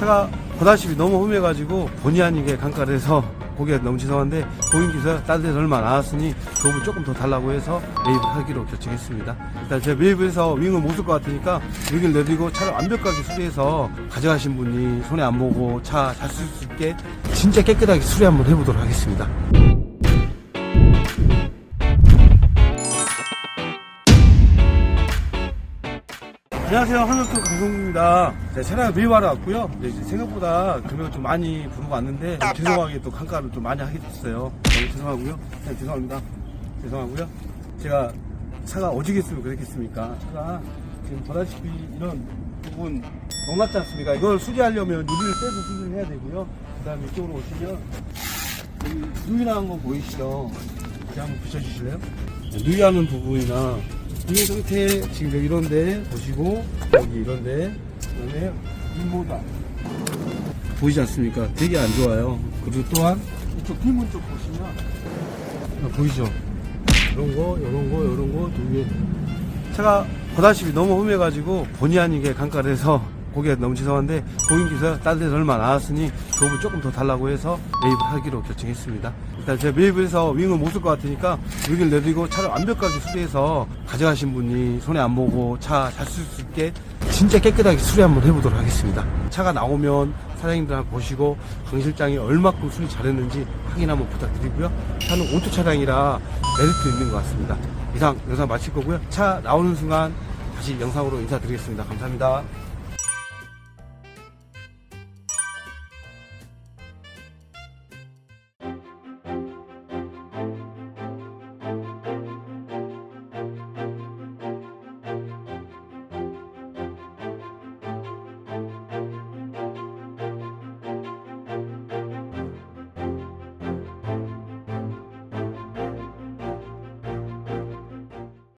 차가 보다시피 너무 험해가지고 본의 아니게 강가를 해서 고기가 너무 죄송한데 고객님께서 딴 데서 얼마 나왔으니 그 부분 조금 더 달라고 해서 매입을 하기로 결정했습니다. 일단 제가 매입해서 윙을 못 쓸 것 같으니까 윙을 내리고 차를 완벽하게 수리해서 가져가신 분이 손해 안 보고 차 잘 쓸 수 있게 진짜 깨끗하게 수리 한번 해보도록 하겠습니다. 안녕하세요. 한우투 강성구입니다. 제가 차량을 매입하러 왔고요. 근데 이제 생각보다 금액을 좀 많이 부르고 왔는데 좀 죄송하게 또 강가를 좀 많이 하게 됐어요. 너무 죄송하고요. 네, 죄송합니다. 죄송하고요. 제가 차가 오지겠으면 그랬겠습니까? 차가 지금 보다시피 이런 부분 너무났지 않습니까? 이걸 수리하려면 유리를 떼서 수리를 해야 되고요. 그 다음에 이쪽으로 오시면 여기 누이나는 거 보이시죠? 이렇게 한번 붙여주실래요? 네, 누이 하는 부분이나 이 상태 지금 이런데 보시고 여기 이런데 그다음에 윗모다 보이지 않습니까? 되게 안 좋아요. 그리고 또한 이쪽 뒷문 쪽 보시면 아, 보이죠? 이런 거, 이런 거, 이런 거 두 개. 차가 보다시피 너무 험해가지고 본의 아니게 강가를 해서 고기가 너무 죄송한데 고객님께서 딴 데서 얼마 나왔으니 그 부분 조금 더 달라고 해서 매입을 하기로 결정했습니다. 일단 제가 매입해서 윙을 못 쓸 것 같으니까 윙을 내리고 차를 완벽하게 수리해서 가져가신 분이 손해 안 보고 차 잘 쓸 수 있게 진짜 깨끗하게 수리 한번 해보도록 하겠습니다. 차가 나오면 사장님들 한번 보시고 강 실장이 얼마큼 수리 잘했는지 확인 한번 부탁드리고요. 차는 오토 차량이라 메리트 있는 것 같습니다. 이상 영상 마칠 거고요. 차 나오는 순간 다시 영상으로 인사드리겠습니다. 감사합니다.